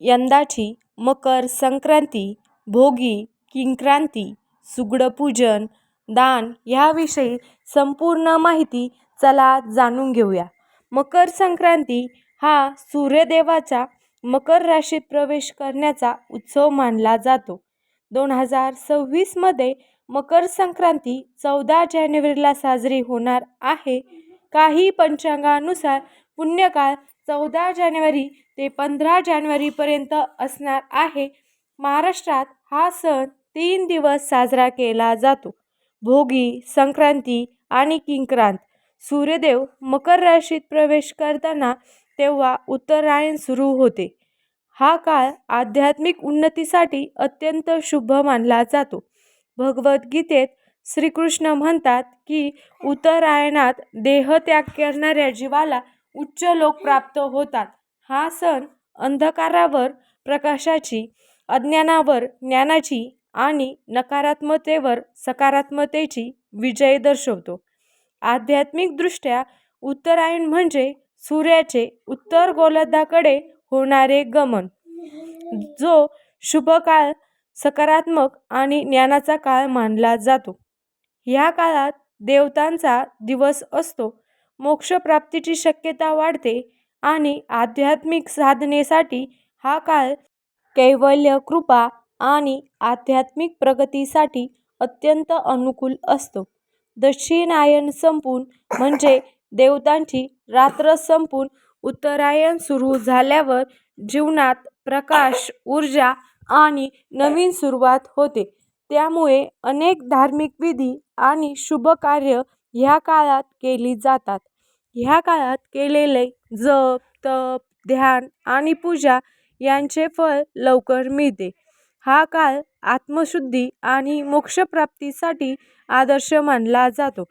यंदाची मकर संक्रांती भोगी किंक्रांती सुगडपूजन दान ह्याविषयी संपूर्ण माहिती चला जाणून घेऊया. मकर संक्रांती हा सूर्यदेवाचा मकर राशीत प्रवेश करण्याचा उत्सव मानला जातो. दोन हजार सव्वीसमध्ये मकर संक्रांती चौदा जानेवारीला साजरी होणार आहे. काही पंचांगानुसार पुण्यकाळ चौदा जानेवारी ते पंधरा जानेवारीपर्यंत असणार आहे. महाराष्ट्रात हा सण तीन दिवस साजरा केला जातो. भोगी संक्रांती आणि किंक्रांत. सूर्यदेव मकर राशीत प्रवेश करताना तेव्हा उत्तरायण सुरू होते. हा काळ आध्यात्मिक उन्नतीसाठी अत्यंत शुभ मानला जातो. भगवद्गीतेत श्रीकृष्ण म्हणतात की उत्तरायणात देहत्याग करणाऱ्या जीवाला उच्च लोक प्राप्त होतात. हा सण अंधकारावर प्रकाशाची अज्ञानावर ज्ञानाची आणि नकारात्मकतेवर सकारात्मकतेची विजय दर्शवतो. आध्यात्मिकदृष्ट्या उत्तरायण म्हणजे सूर्याचे उत्तर गोलदाकडे होणारे गमन. जो शुभ काळ सकारात्मक आणि ज्ञानाचा काळ मानला जातो. ह्या काळात देवतांचा दिवस असतो. मोक्षप्राप्तीची शक्यता वाढते. आणि आध्यात्मिक साधनेसाठी हा काळ कैवल्य कृपा आणि आध्यात्मिक प्रगतीसाठी अत्यंत अनुकूल असतो. दक्षिणायन संपून म्हणजे देवतांची रात्र संपून उत्तरायण सुरू झाल्यावर जीवनात प्रकाश ऊर्जा आणि नवीन सुरुवात होते. त्यामुळे अनेक धार्मिक विधी आणि शुभ कार्य ह्या काळात केली जातात. ह्या काळात केलेले जप तप ध्यान आणि पूजा यांचे फळ लवकर मिळते. हा काळ आत्मशुद्धी आणि मोक्षप्राप्तीसाठी आदर्श मानला जातो.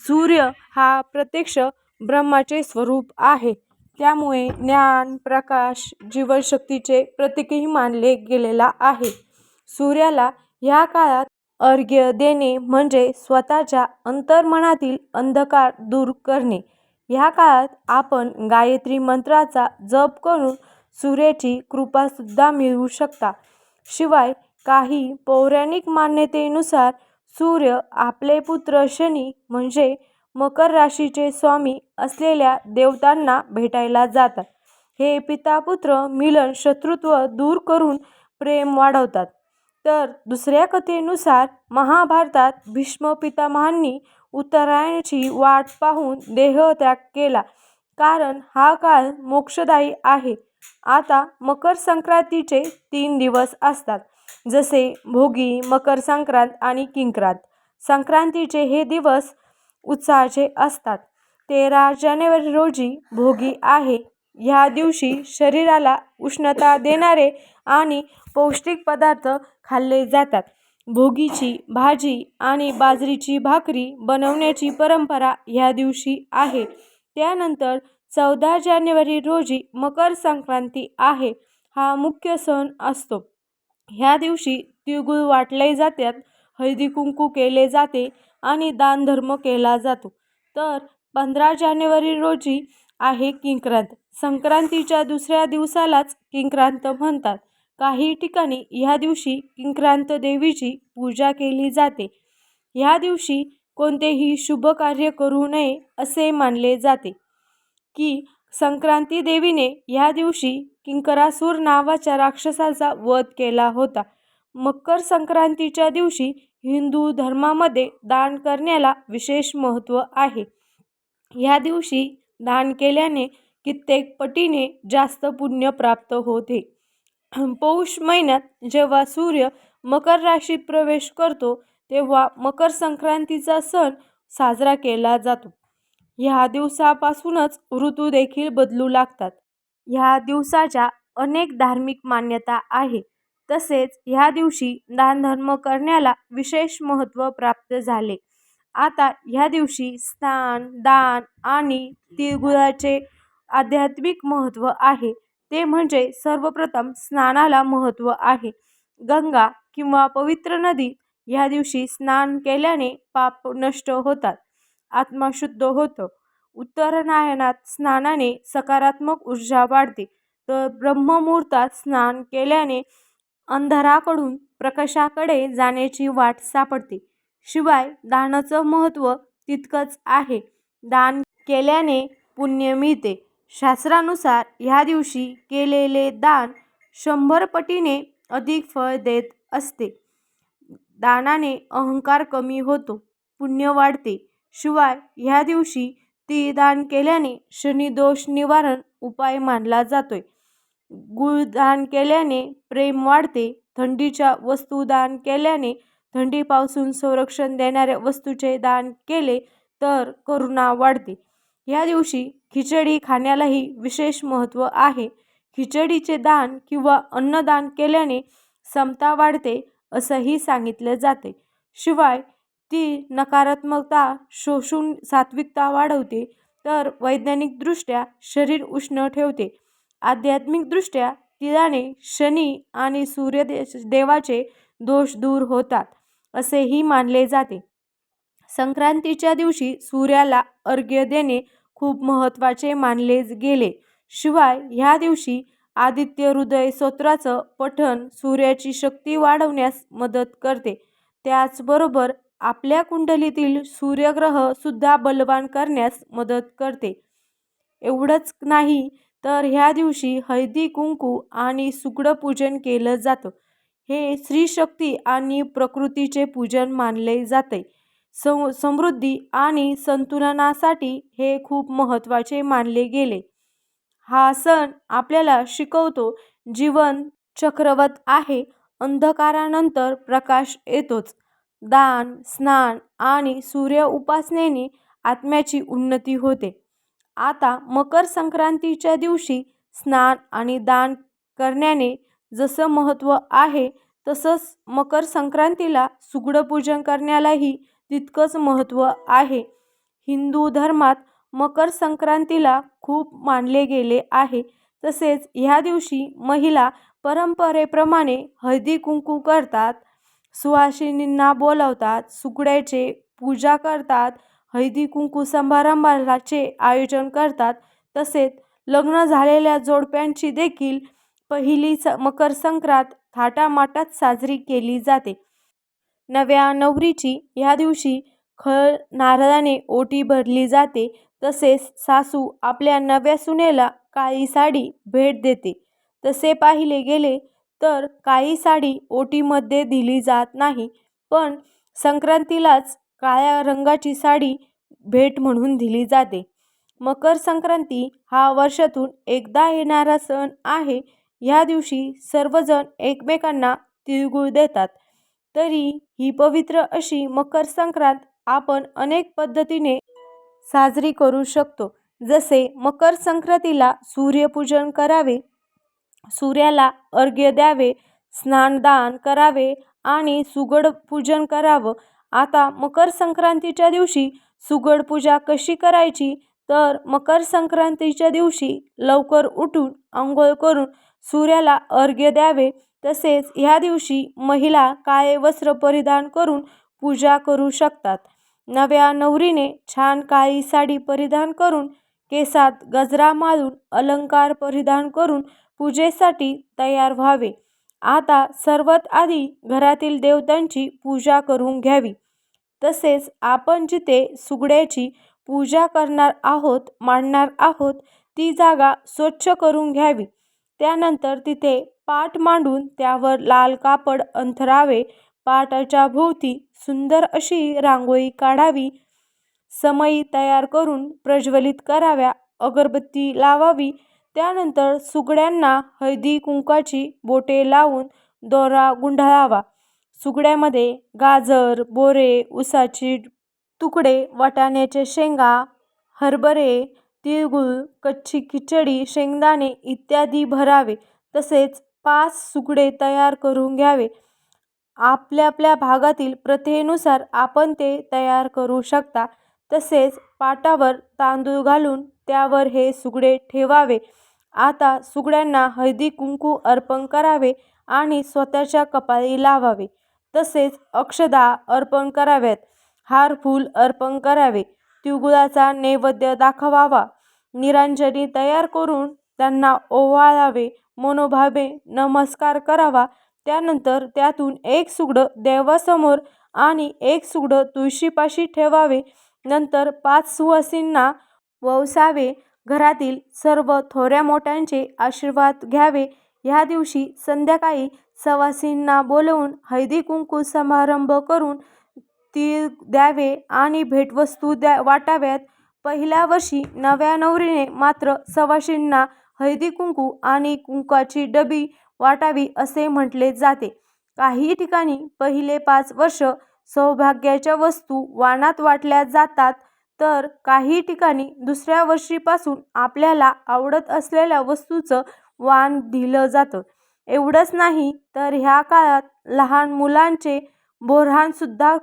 सूर्य हा प्रत्यक्ष ब्रह्माचे स्वरूप आहे. त्यामुळे ज्ञान प्रकाश जीवनशक्तीचे प्रतीकही मानले गेलेला आहे. सूर्याला ह्या काळात अर्घ्य देणे म्हणजे स्वतःच्या अंतर्मनातील अंधकार दूर करणे. ह्या काळात आपण गायत्री मंत्राचा जप करून सूर्याची कृपासुद्धा मिळवू शकता. शिवाय काही पौराणिक मान्यतेनुसार सूर्य आपले पुत्र शनी म्हणजे मकर राशीचे स्वामी असलेल्या देवतांना भेटायला जातात. हे पितापुत्र मिलन शत्रुत्व दूर करून प्रेम वाढवतात. तर दुसऱ्या कथेनुसार महाभारतात भीष्म पितामहांनी उत्तरायणाची वाट पाहून देहत्याग केला. कारण हा काळ मोक्षदायी आहे. आता मकर संक्रांतीचे तीन दिवस असतात. जसे भोगी मकर संक्रांत आणि किंक्रांत. संक्रांतीचे हे दिवस उत्साहाचे असतात. तेरा जानेवारी रोजी भोगी आहे. ह्या दिवशी शरीराला उष्णता देणारे आणि पौष्टिक पदार्थ खाल्ले जातात. भोगीची भाजी आणि बाजरीची भाकरी बनवण्याची परंपरा ह्या दिवशी आहे. त्यानंतर चौदा जानेवारी रोजी मकर संक्रांती आहे. हा मुख्य सण असतो. ह्या दिवशी तिळगुळ वाटले जातात हळदी कुंकू केले जाते आणि दानधर्म केला जातो. तर पंधरा जानेवारी रोजी आहे किंक्रांत. संक्रांतीच्या दुसऱ्या दिवसालाच किंक्रांत म्हणतात. काही ठिकाणी ह्या दिवशी किंक्रांत देवीची पूजा केली जाते. ह्या दिवशी कोणतेही शुभ कार्य करू नये असे मानले जाते. की संक्रांती देवीने ह्या दिवशी किंकरासूर नावाच्या राक्षसाचा वध केला होता. मकर संक्रांतीच्या दिवशी हिंदू धर्मामध्ये दान करण्याला विशेष महत्त्व आहे. ह्या दिवशी दान केल्याने कित्येक पटीने जास्त पुण्य प्राप्त होते. पौष महिन्यात जेव्हा सूर्य मकर राशीत प्रवेश करतो तेव्हा मकर संक्रांतीचा सण साजरा केला जातो. ह्या दिवसापासूनच ऋतू देखील बदलू लागतात. ह्या दिवसाच्या अनेक धार्मिक मान्यता आहे. तसेच ह्या दिवशी दानधर्म करण्याला विशेष महत्त्व प्राप्त झाले. आता ह्या दिवशी स्नान दान आणि तिळगुळाचे आध्यात्मिक महत्त्व आहे. ते म्हणजे सर्वप्रथम स्नानाला महत्त्व आहे. गंगा किंवा पवित्र नदी ह्या दिवशी स्नान केल्याने पाप नष्ट होतात. आत्मा शुद्ध होतं. उत्तरायणात स्नानाने सकारात्मक ऊर्जा वाढते. तर ब्रह्ममुहूर्तात स्नान केल्याने अंधाराकडून प्रकाशाकडे जाण्याची वाट सापडते. शिवाय दानाचं महत्त्व तितकंच आहे. दान केल्याने पुण्य मिळते. शास्त्रानुसार ह्या दिवशी केलेले दान शंभर पटीने अधिक फळ देत असते. दानाने अहंकार कमी होतो पुण्य वाढते. शिवाय ह्या दिवशी ती दान केल्याने शनिदोष निवारण उपाय मानला जातोय. गुळ दान केल्याने प्रेम वाढते थंडीच्या वस्तू दान केल्याने थंडीपासून संरक्षण देणाऱ्या वस्तूचे दान केले तर करुणा वाढते. या दिवशी खिचडी खाण्यालाही विशेष महत्त्व आहे. खिचडीचे दान किंवा अन्नदान केल्याने समता वाढते असंही सांगितलं जाते. शिवाय ती नकारात्मकता शोषून सात्विकता वाढवते तर वैज्ञानिकदृष्ट्या शरीर उष्ण ठेवते. आध्यात्मिकदृष्ट्या तिलाने शनी आणि सूर्यदे देवाचे दोष दूर होतात असेही मानले जाते. संक्रांतीच्या दिवशी सूर्याला अर्घ्य देणे खूप महत्त्वाचे मानले गेले. शिवाय ह्या दिवशी आदित्य हृदय स्तोत्राचं पठण सूर्याची शक्ती वाढवण्यास मदत करते. त्याचबरोबर आपल्या कुंडलीतील सूर्यग्रह सुद्धा बलवान करण्यास मदत करते. एवढंच नाही तर ह्या दिवशी हळदी कुंकू आणि सुकडं पूजन केलं जातं. हे स्त्रीशक्ती आणि प्रकृतीचे पूजन मानले जाते. सं समृद्धी आणि संतुलनासाठी हे खूप महत्त्वाचे मानले गेले. हा सण आपल्याला शिकवतो जीवन चक्रवत आहे अंधकारानंतर प्रकाश येतोच. दान स्नान आणि सूर्य उपासनेने आत्म्याची उन्नती होते. आता मकर संक्रांतीच्या दिवशी स्नान आणि दान करण्याने जसं महत्त्व आहे तसंच मकर संक्रांतीला सुगडपूजन करण्यालाही तितकंच महत्त्व आहे. हिंदू धर्मात मकर संक्रांतीला खूप मानले गेले आहे. तसेच ह्या दिवशी महिला परंपरेप्रमाणे हळदी कुंकू करतात सुहासिनींना बोलवतात सुगड्याचे पूजा करतात हळदी कुंकू समारंभाचे आयोजन करतात. तसेच लग्न झालेल्या जोडप्यांची देखील पहिली स मकर संक्रांत थाटामाटात साजरी केली जाते. नव्या नवरीची ह्या दिवशी खळ नारळाने ओटी भरली जाते. तसेच सासू आपल्या नव्या सुनेला काळी साडी भेट देते. तसे पाहिले गेले तर काळी साडी ओटीमध्ये दिली जात नाही. पण संक्रांतीलाच काळ्या रंगाची साडी भेट म्हणून दिली जाते. मकर संक्रांती हा वर्षातून एकदा येणारा सण आहे. ह्या दिवशी सर्वजण एकमेकांना तिळगुळ देतात. तरी ही पवित्र अशी मकर संक्रांत आपण अनेक पद्धतीने साजरी करू शकतो. जसे मकर संक्रांतीला सूर्यपूजन करावे सूर्याला अर्घ्य द्यावे स्नानदान करावे आणि सुगड पूजन करावं. आता मकर संक्रांतीच्या दिवशी सुगड पूजा कशी करायची? तर मकर संक्रांतीच्या दिवशी लवकर उठून आंघोळ करून सूर्याला अर्घ्य द्यावे. तसेच ह्या दिवशी महिला काळे वस्त्र परिधान करून पूजा करू शकतात. नव्या नवरीने छान काळी साडी परिधान करून केसात गजरा मारून अलंकार परिधान करून पूजेसाठी तयार व्हावे. आता सर्वात आधी घरातील देवतांची पूजा करून घ्यावी. तसेच आपण जिथे सुगड्याची पूजा करणार आहोत मांडणार आहोत ती जागा स्वच्छ करून घ्यावी. त्यानंतर तिथे पाट मांडून त्यावर लाल कापड अंथरावे. पाटाच्या भोवती सुंदर अशी रांगोळी काढावी. समई तयार करून प्रज्वलित कराव्या. अगरबत्ती लावावी. त्यानंतर सुगड्यांना हळदी कुंकाची बोटे लावून दोरा गुंडाळावा. सुगड्यामध्ये गाजर बोरे उसाची तुकडे वाटाण्याचे शेंगा हरभरे तिळगुळ कच्ची खिचडी शेंगदाणे इत्यादी भरावे. तसेच पाच सुगडे तयार करून घ्यावे. आपल्या आपल्या भागातील प्रथेनुसार आपण ते तयार करू शकता. तसेच पाटावर तांदूळ घालून त्यावर हे सुगडे ठेवावे. आता सुगड्यांना हळदी कुंकू अर्पण करावे आणि स्वतःच्या कपाळी लावावे. तसेच अक्षदा अर्पण कराव्यात. हार फूल अर्पण करावे. तिळगुळाचा नैवेद्य दाखवावा. निरांजनी तयार करून त्यांना ओवाळावे मनोभावे नमस्कार करावा. त्यानंतर त्यातून एक सुगडं देवासमोर आणि एक सुगडं तुळशीपाशी ठेवावे. नंतर पाच सुवासींना वसावे घरातील सर्व थोऱ्या मोठ्यांचे आशीर्वाद घ्यावे. ह्या दिवशी संध्याकाळी सवासींना बोलवून हळदी कुंकू समारंभ करून तीळ द्यावे आणि भेटवस्तू द्या वाटाव्यात. पहिल्या वर्षी नव्या नवरीने मात्र सवाशींना हळदी कुंकू आणि कुंकाची डबी वाटावी असे म्हटले जाते. काही ठिकाणी पहिले पाच वर्ष सौभाग्याच्या वस्तू वाणात वाटल्या जातात तर काही ठिकाणी दुसऱ्या वर्षीपासून आपल्याला आवडत असलेल्या वस्तूचं वाण दिलं जातं. एवढंच नाही तर ह्या काळात लहान मुलांचे बोरहाणसुद्धा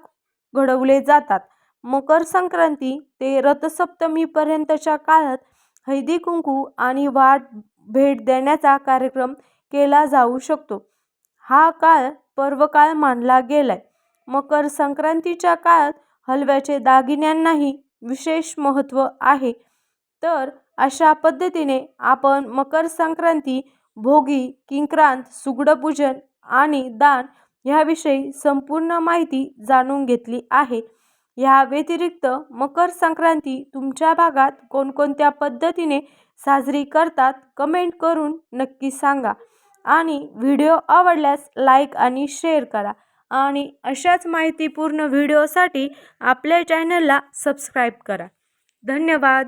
घडवले जातात. मकर संक्रांती ते रथसप्तमीपर्यंतच्या काळात हळदी कुंकू आणि वाट भेट देण्याचा कार्यक्रम केला जाऊ शकतो. हा काळ पर्वकाळ मानला गेलाय. मकर संक्रांतीच्या काळात हलव्याचे दागिन्यांनाही विशेष महत्त्व आहे. तर अशा पद्धतीने आपण मकर संक्रांती भोगी किंक्रांत सुगडपूजन आणि दान ह्याविषयी संपूर्ण माहिती जाणून घेतली आहे. ह्या व्यतिरिक्त मकर संक्रांती तुमच्या भागात कोणकोणत्या पद्धतीने साजरी करतात कमेंट करून नक्की सांगा. आणि व्हिडिओ आवडल्यास लाईक आणि शेअर करा. आणि अशाच माहितीपूर्ण व्हिडिओसाठी आपल्या चॅनलला सबस्क्राईब करा. धन्यवाद!